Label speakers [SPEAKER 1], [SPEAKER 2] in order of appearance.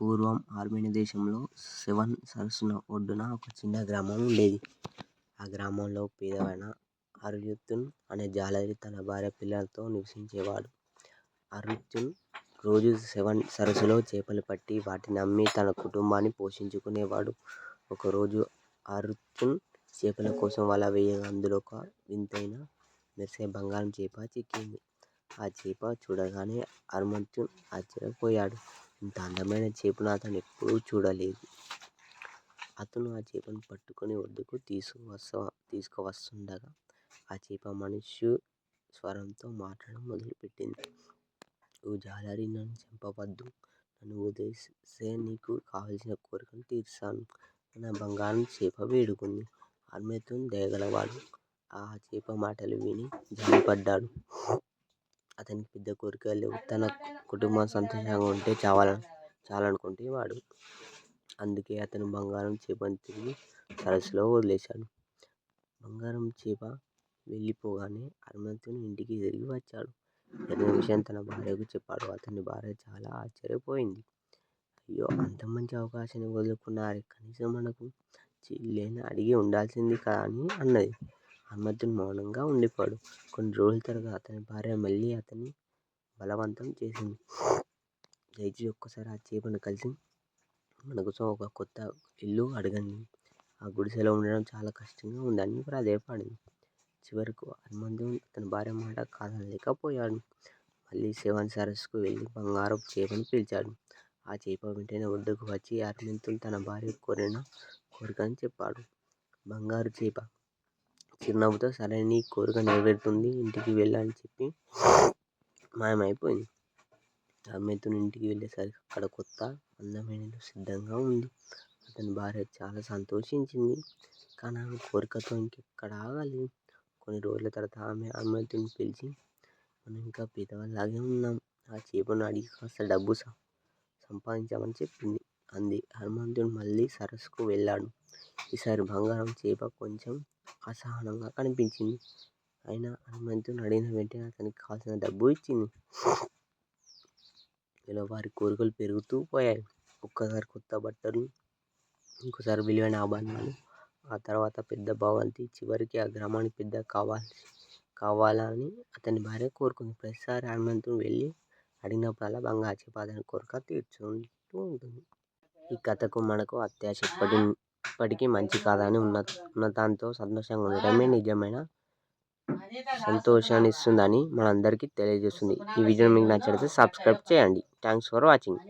[SPEAKER 1] పూర్వం ఆర్మేనియా దేశంలో సెవెన్ సరస్సున ఒడ్డున ఒక చిన్న గ్రామం ఉండేది. ఆ గ్రామంలో పేదవైన అర్యుతున్ అనే జాలరి తన భార్య పిల్లలతో నివసించేవాడు. అర్యుతున్ రోజు సెవెన్ సరస్సులో చేపలు పట్టి వాటిని అమ్మి తన కుటుంబాన్ని పోషించుకునేవాడు. ఒకరోజు అర్యుతున్ చేపల కోసం వల వేయగా అందులో ఒక వింతైన, మెరిసే బంగారం చేప చిక్కింది. ఆ చేప చూడగానే అర్యుతున్ ఆశ్చర్యపోయాడు. ఇంత అందమైన చేపను అతను ఎప్పుడూ చూడలేదు. అతను ఆ చేపను పట్టుకుని ఒడ్డుకు తీసుకువస్తుండగా ఆ చేప మనిషి స్వరంతో మాట్లాడడం మొదలుపెట్టింది. ఓ జాలరి నన్ను చంపవద్దు. నన్ను వదిలేస్తే నీకు కావలసిన కోరికను తీర్చాను అని ఆ చేప వేడుకుంది. ఆమెతో దయగలవాడు. ఆ చేప మాటలు విని జాలిపడ్డాడు. అతనికి పెద్ద కోరికలు లేవు. తన కుటుంబం సంతోషంగా ఉంటే చాలనుకునేవాడు. అందుకే అతను బంగారం చేపను తిరిగి సరస్సులో వదిలేశాడు. బంగారం చేప వెళ్ళిపోగానే అర్యుతున్ ఇంటికి తిరిగి వచ్చాడు. జరిగిన విషయం తన భార్యకు చెప్పాడు. అతని భార్య చాలా ఆశ్చర్యపోయింది. అయ్యో! అంత మంచి అవకాశాన్ని వదులుకున్నారే. కనీసం మనకు లేని అడిగి ఉండాల్సింది కదా అని అన్నది. అర్యుతున్ మౌనంగా ఉండిపోయాడు. కొన్ని రోజుల తర్వాత అతని భార్య మళ్ళీ అతన్ని బలవంతం చేసింది. దయచేసి ఒక్కసారి ఆ చేపను కలిసి మన కోసం ఒక కొత్త ఇల్లు అడగండి. ఆ గుడిసెలో ఉండడం చాలా కష్టంగా ఉంది అని ప్రాధేయపడింది. చివరకు హనుమంతుడు అతని భార్య మాట కాదనలేకపోయాడు. మళ్ళీ సెవెన్ సరస్సుకు వెళ్ళి బంగారపు చేపను పిలిచాడు. ఆ చేప వెంటనే ఒడ్డుకు వచ్చి హనుమంతుడు తన భార్య కోరిన కోరికని చెప్పాడు. బంగారు చేప చిరునవ్వుతో సరే నీ కోరిక నెరవేరుతుంది. ఇంటికి వెళ్ళు అని చెప్పి మాయమైపోయింది. అర్యుతున్ ఇంటికి వెళ్ళేసరికి అక్కడ కొత్త, అందమైన సిద్ధంగా ఉంది. అతని భార్య చాలా సంతోషించింది. కానీ ఆమె కోరికతో ఇంకెక్కడ ఆగాలి కొన్ని రోజుల తర్వాత ఆమె అర్యుతున్ పిలిచి మనం ఇంకా పేదవాళ్ళలాగే ఉన్నాం. ఆ చేపను అడిగి కాస్త డబ్బు సంపాదించామని చెప్పింది అంది. హనుమంతుడు మళ్ళీ సరస్సుకు వెళ్ళాడు. ఈసారి బంగారం చేప కొంచెం అసహనంగా కనిపించింది. అయినా హనుమంతుడు అడిగిన వెంటనే అతనికి కావాల్సిన డబ్బు ఇచ్చింది. నెలవారీ కోరికలు పెరుగుతూ పోయాయి. ఒక్కసారి కొత్త బట్టలు, ఇంకోసారి విలువైన ఆభరణాలు, ఆ తర్వాత పెద్ద భవంతి, చివరికి ఆ గ్రామానికి పెద్ద కావాలని అతని భార్య కోరుకుంది. ప్రతిసారి హనుమంతుడు వెళ్ళి అడిగినప్పుడల్లా బంగారు చేప అతని కోరిక తీర్చుకుంటూ ఉంటుంది. ఈ కథకు మనకు అత్యాశ ఇప్పటి ఎప్పటికీ మంచిది కాదని, ఉన్నదాంతో సంతోషంగా ఉండటమే నిజమైన సంతోషాన్ని ఇస్తుందని మనందరికీ తెలియజేస్తుంది. ఈ వీడియో మీకు నచ్చినట్లయితే సబ్స్క్రైబ్ చేయండి. Thanks for watching